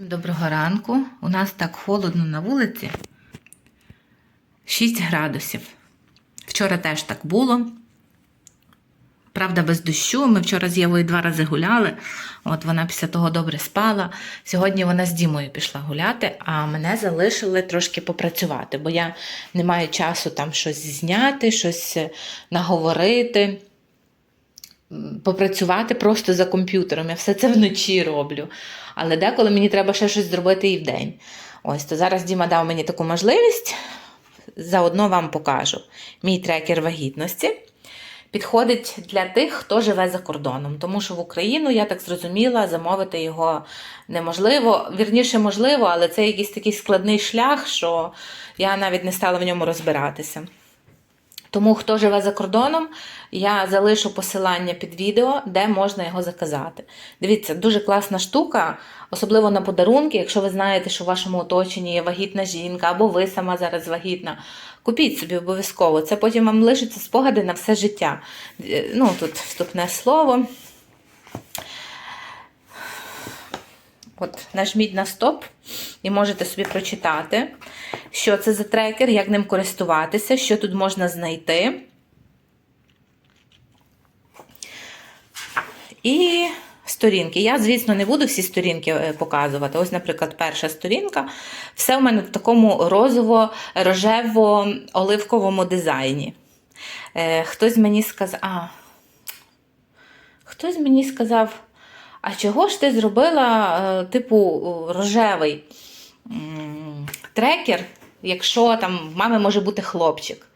Доброго ранку. У нас так холодно на вулиці. 6 градусів. Вчора теж так було. Правда, без дощу. Ми вчора з Євою два рази гуляли. От вона після того добре спала. Сьогодні вона з Дімою пішла гуляти, а мене залишили трошки попрацювати, бо я не маю часу там щось зняти, щось е, наговорити попрацювати просто за комп'ютером. Я все це вночі роблю. Але деколи мені треба ще щось зробити і вдень. Ось то зараз Діма дав мені таку можливість. Заодно вам покажу. Мій трекер вагітності підходить для тих, хто живе за кордоном. Тому що в Україну, я так зрозуміла, замовити його неможливо. Вірніше, можливо, але це якийсь такий складний шлях, що я навіть не стала в ньому розбиратися. Тому, хто живе за кордоном, я залишу посилання під відео, де можна його заказати. Дивіться, дуже класна штука, особливо на подарунки, якщо ви знаєте, що в вашому оточенні є вагітна жінка, або ви сама зараз вагітна. Купіть собі обов'язково. Це потім вам лишиться спогади на все життя. Е, Ну, тут вступне слово. От, нажміть на стоп і можете собі прочитати, що це за трекер, як ним користуватися, що тут можна знайти. І сторінки. Я, звісно, не буду всі сторінки е, показувати. Ось, наприклад, перша сторінка. Все в мене в такому розово-рожево-оливковому дизайні. Е, Хтось мені сказав. А, хтось мені сказав. А чого ж ти зробила, е, типу, рожевий трекер, якщо там в мами може бути хлопчик?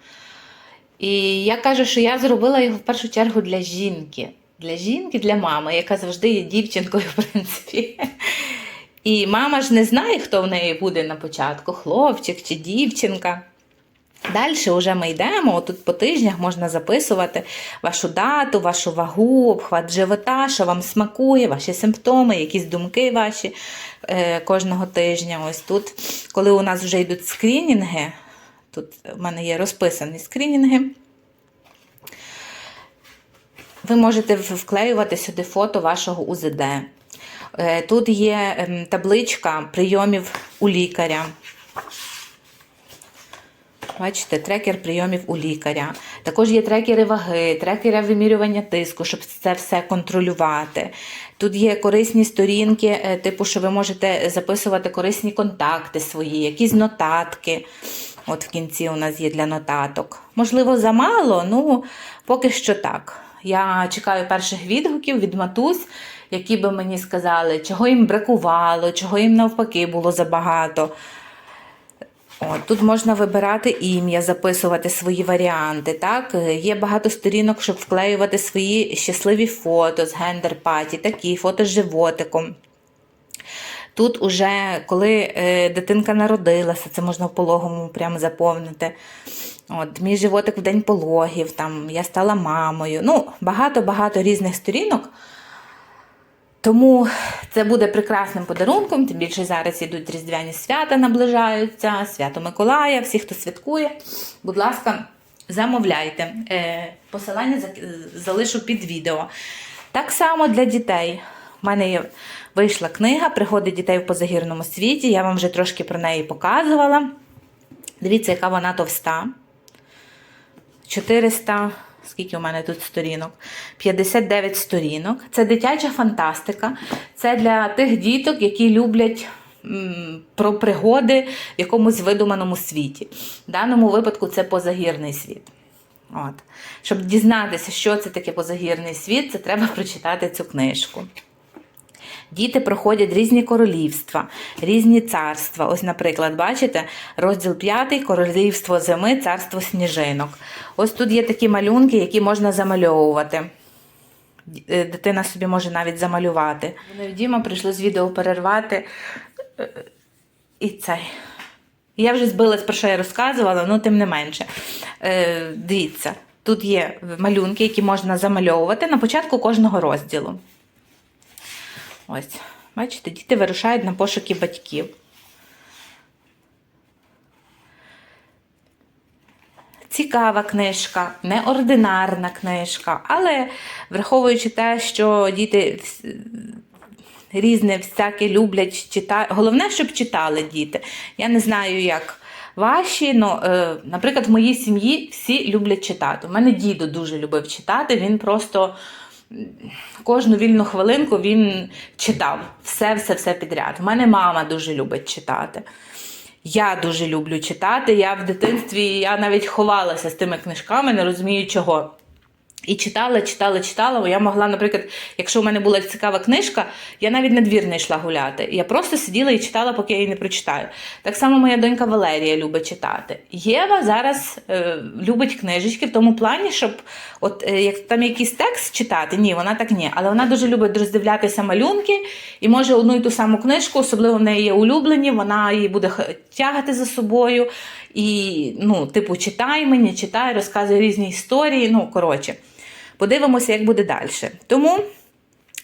І я кажу, що я зробила його в першу чергу для жінки. Для жінки, для мами, яка завжди є дівчинкою, в принципі. І мама ж не знає, хто в неї буде на початку, хлопчик чи дівчинка. Далі вже ми йдемо. Тут по тижнях можна записувати вашу дату, вашу вагу, обхват живота, що вам смакує, ваші симптоми, якісь думки ваші е, кожного тижня. Ось тут, коли у нас вже йдуть скринінги, тут в мене є розписані скринінги. Ви можете вклеювати сюди фото вашого УЗД. Е, Тут є ем, табличка прийомів у лікаря. Бачите, трекер прийомів у лікаря. Також є трекери ваги, трекери вимірювання тиску, щоб це все контролювати. Тут є корисні сторінки, е, типу, що ви можете записувати корисні контакти свої, якісь нотатки. От в кінці у нас є для нотаток. Можливо, замало, ну поки що так. Я чекаю перших відгуків від матусь, які би мені сказали, чого їм бракувало, чого їм навпаки було забагато. От, тут можна вибирати ім'я, записувати свої варіанти. Так? Е, Є багато сторінок, щоб вклеювати свої щасливі фото з гендер-паті, такі фото з животиком. Тут уже, коли е, дитинка народилася, це можна в пологовому прямо заповнити. От, мій животик в день пологів, там, я стала мамою. Ну, багато-багато різних сторінок. Тому це буде прекрасним подарунком, тим більше зараз ідуть різдвяні свята, наближаються, свято Миколая, всі, хто святкує. Будь ласка, замовляйте. Е, Посилання залишу під відео. Так само для дітей. У мене є, вийшла книга Пригоди дітей в позагірному світі. Я вам вже трошки про неї показувала. Дивіться, яка вона товста. 400, скільки у мене тут сторінок? 59 сторінок. Це дитяча фантастика. Це для тих діток, які люблять про пригоди в якомусь видуманому світі. В даному випадку це позагірний світ. От. Щоб дізнатися, що це таке позагірний світ, це треба прочитати цю книжку. Діти проходять різні королівства, різні царства. Ось, наприклад, бачите, розділ 5 Королівство зими, царство сніжинок. Ось тут є такі малюнки, які можна замальовувати. Е, Дитина собі може навіть замалювати. Вони Діма прийшли з відео перервати. е, І цей. Я вже збилась, про що я розказувала, але тим не менше. Е, дивіться, тут є малюнки, які можна замальовувати на початку кожного розділу. Ось, бачите, діти вирушають на пошуки батьків. Цікава книжка, неординарна книжка, але враховуючи те, що діти різне всяке люблять читати. Головне, щоб читали діти. Я не знаю, як ваші, але, наприклад, в моїй сім'ї всі люблять читати. У мене дідо дуже любив читати, він просто кожну вільну хвилинку він читав все, все, все підряд. У мене мама дуже любить читати. Я дуже люблю читати. Я в дитинстві я навіть ховалася з тими книжками, не розумію чого. І читала, читала, читала. Я могла, наприклад, якщо в мене була цікава книжка, я навіть на двір не йшла гуляти. Я просто сиділа і читала, поки я її не прочитаю. Так само моя донька Валерія любить читати. Єва зараз е, любить книжечки в тому плані, щоб от е, як там якийсь текст читати, ні, вона так ні. Але вона дуже любить роздивлятися малюнки і може одну і ту саму книжку, особливо в неї є улюблені, вона її буде тягати за собою. І, ну, типу, читай мені, читай, розказує різні історії. Ну, коротше, подивимося, як буде далі. Тому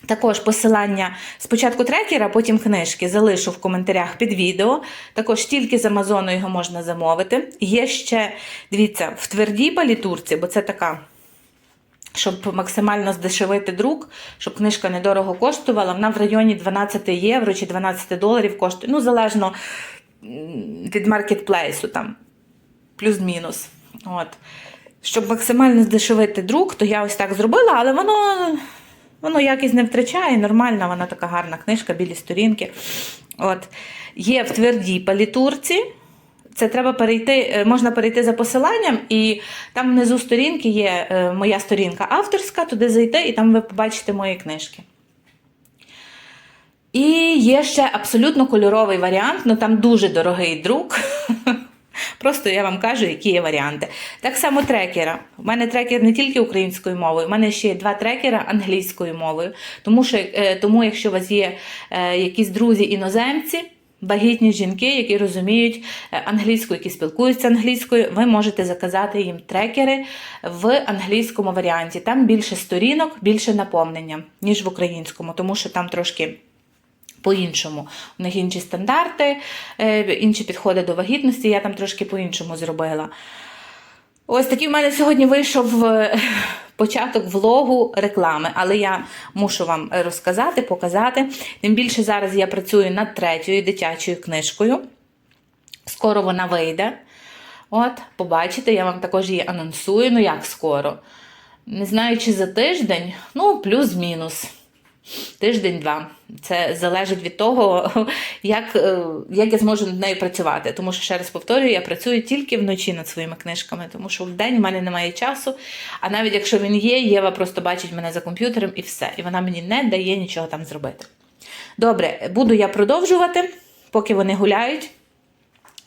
також посилання спочатку трекера, потім книжки залишу в коментарях під відео. Також тільки з Амазону його можна замовити. Є ще, дивіться, в твердій палітурці, бо це така. Щоб максимально здешевити друк, щоб книжка недорого коштувала, вона в районі 12 євро чи 12 доларів коштує. Ну, залежно від маркетплейсу, там, плюс-мінус. От. Щоб максимально здешевити друк, то я ось так зробила, але воно, воно якість не втрачає, нормальна, вона така гарна книжка, білі сторінки. От. Є в твердій палітурці. Це треба перейти, е, можна перейти за посиланням, і там внизу сторінки є е, моя сторінка авторська, туди зайти, і там ви побачите мої книжки. І є ще абсолютно кольоровий варіант, ну там дуже дорогий друк. Просто я вам кажу, які є варіанти. Так само трекера. У мене трекер не тільки українською мовою, у мене ще є два трекера англійською мовою. Тому, що, е, тому якщо у вас є е, якісь друзі іноземці, вагітні жінки, які розуміють е, англійську, які спілкуються англійською, ви можете заказати їм трекери в англійському варіанті. Там більше сторінок, більше наповнення, ніж в українському, тому що там трошки. По-іншому. У них інші стандарти, е, інші підходи до вагітності. Я там трошки по-іншому зробила. Ось такий в мене сьогодні вийшов е, початок влогу реклами, але я мушу вам розказати, показати. Тим більше зараз я працюю над третьою дитячою книжкою. Скоро вона вийде. От, побачите, я вам також її анонсую. Ну як скоро? Не знаю, чи за тиждень, ну, плюс-мінус. Тиждень-два. Це залежить від того, як, е, як я зможу над нею працювати. Тому що, ще раз повторюю, я працюю тільки вночі над своїми книжками, тому що вдень в мене немає часу. А навіть якщо він є, Єва просто бачить мене за комп'ютером і все. І вона мені не дає нічого там зробити. Добре, буду я продовжувати, поки вони гуляють.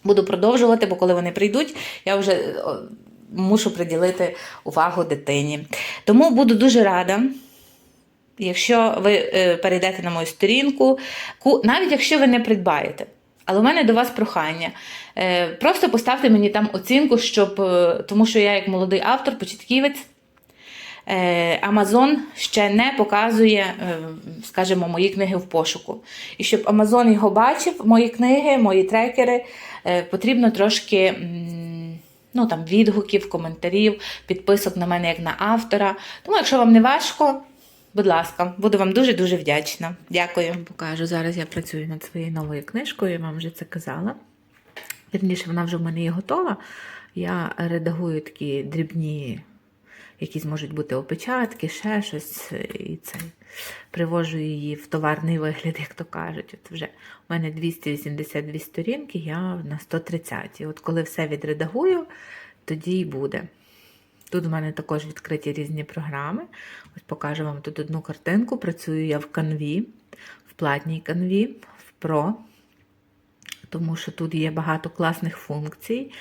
Буду продовжувати, бо коли вони прийдуть, я вже мушу приділити увагу дитині. Тому буду дуже рада. Якщо ви е, перейдете на мою сторінку, навіть якщо ви не придбаєте. Але у мене до вас прохання. Е, Просто поставте мені там оцінку, щоб, е, тому що я, як молодий автор, початківець, Амазон ще не показує, скажімо, мої книги в пошуку. І щоб Амазон його бачив, мої книги, мої трекери, потрібно трошки. Ну, там, відгуків, коментарів, підписок на мене як на автора. Тому, якщо вам не важко, будь ласка, буду вам дуже-дуже вдячна. Дякую. Покажу. Зараз я працюю над своєю новою книжкою, я вам вже це казала. Вірніше, вона вже в мене є готова. Я редагую такі дрібні, якісь можуть бути опечатки, ще щось. І це привожу її в товарний вигляд, як то кажуть. От вже у мене 282 сторінки, я на 130. І От коли все відредагую, тоді й буде. Тут в мене також відкриті різні програми. Ось покажу вам тут одну картинку. Працюю я в канві, в платній канві, в Pro, тому що тут є багато класних функцій.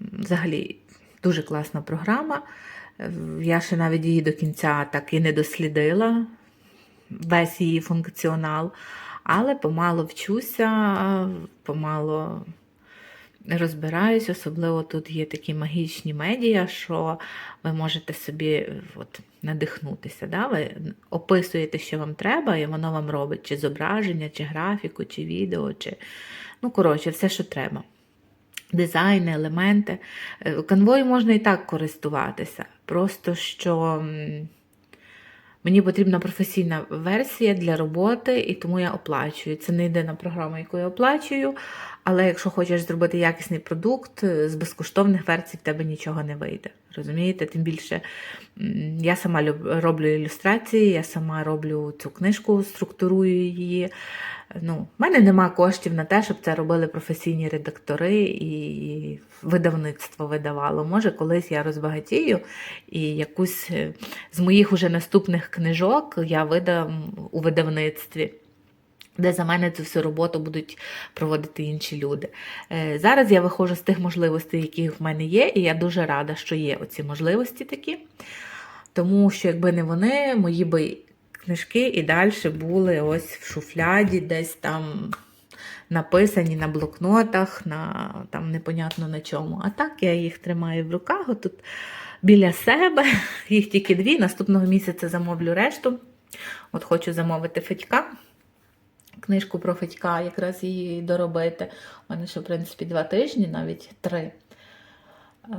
Взагалі, дуже класна програма. Я ще навіть її до кінця так і не дослідила, весь її функціонал, але помало вчуся, помало розбираюсь, особливо тут є такі магічні медіа, що ви можете собі от, надихнутися. Да? Ви описуєте, що вам треба, і воно вам робить чи зображення, чи графіку, чи відео, чи ну, коротше, все, що треба. Дизайни, елементи. Е, Канвою можна і так користуватися. Просто що Мені потрібна професійна версія для роботи, і тому я оплачую. Це не єдина програма, яку я оплачую. Але якщо хочеш зробити якісний продукт, е, з безкоштовних версій в тебе нічого не вийде. Розумієте? Тим більше я сама роблю ілюстрації, я сама роблю цю книжку, структурую її. Ну, в мене нема коштів на те, щоб це робили професійні редактори і видавництво видавало. Може, колись я розбагатію і якусь е, з моїх уже наступних книжок я видам у видавництві. Де за мене цю всю роботу будуть проводити інші люди. Е, Зараз я виходжу з тих можливостей, які в мене є, і я дуже рада, що є оці можливості такі. Тому що, якби не вони, мої би книжки і далі були ось в шуфляді, десь там написані на блокнотах, на там непонятно на чому. А так я їх тримаю в руках, отут біля себе. Їх тільки дві. Наступного місяця замовлю решту. От хочу замовити Федька. Книжку про Федька, якраз її доробити. У мене ще, в принципі, два тижні, навіть три. Е,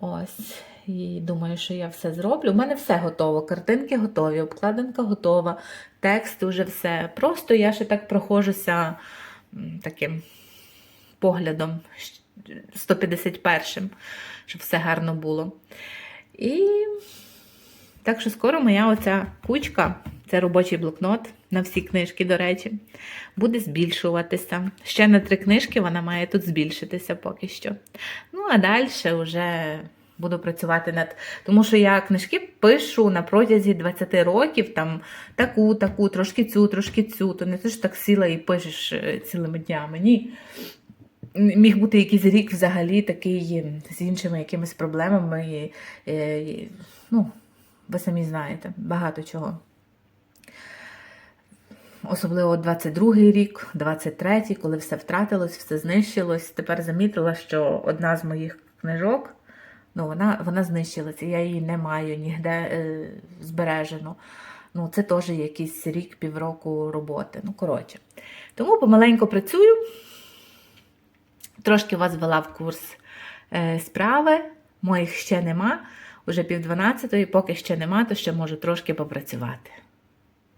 Ось. І думаю, що я все зроблю. У мене все готово. Картинки готові, обкладинка готова, текст вже все. Просто я ще так проходжуся м, таким поглядом 151-м, щоб все гарно було. І так що скоро моя оця кучка, це робочий блокнот на всі книжки, до речі, буде збільшуватися. Ще на три книжки вона має тут збільшитися поки що. Ну, а далі вже буду працювати над. Тому що я книжки пишу на протязі 20 років, там таку, таку, трошки цю, трошки цю. То не ти ж так сіла і пишеш е, цілими днями. Ні. Міг бути якийсь рік взагалі такий з іншими якимись проблемами. Е, ну, ви самі знаєте, багато чого. Особливо 22-й рік, 23-й, коли все втратилось, все знищилось. Тепер замітила, що одна з моїх книжок, ну, вона, вона знищилася, я її не маю ніде е, збережено. Ну, це теж якийсь рік, півроку роботи. Ну, коротше. Тому помаленьку працюю. Трошки вас ввела в курс е, справи, моїх ще нема. Уже пів дванадцятої, поки ще нема, то ще можу трошки попрацювати.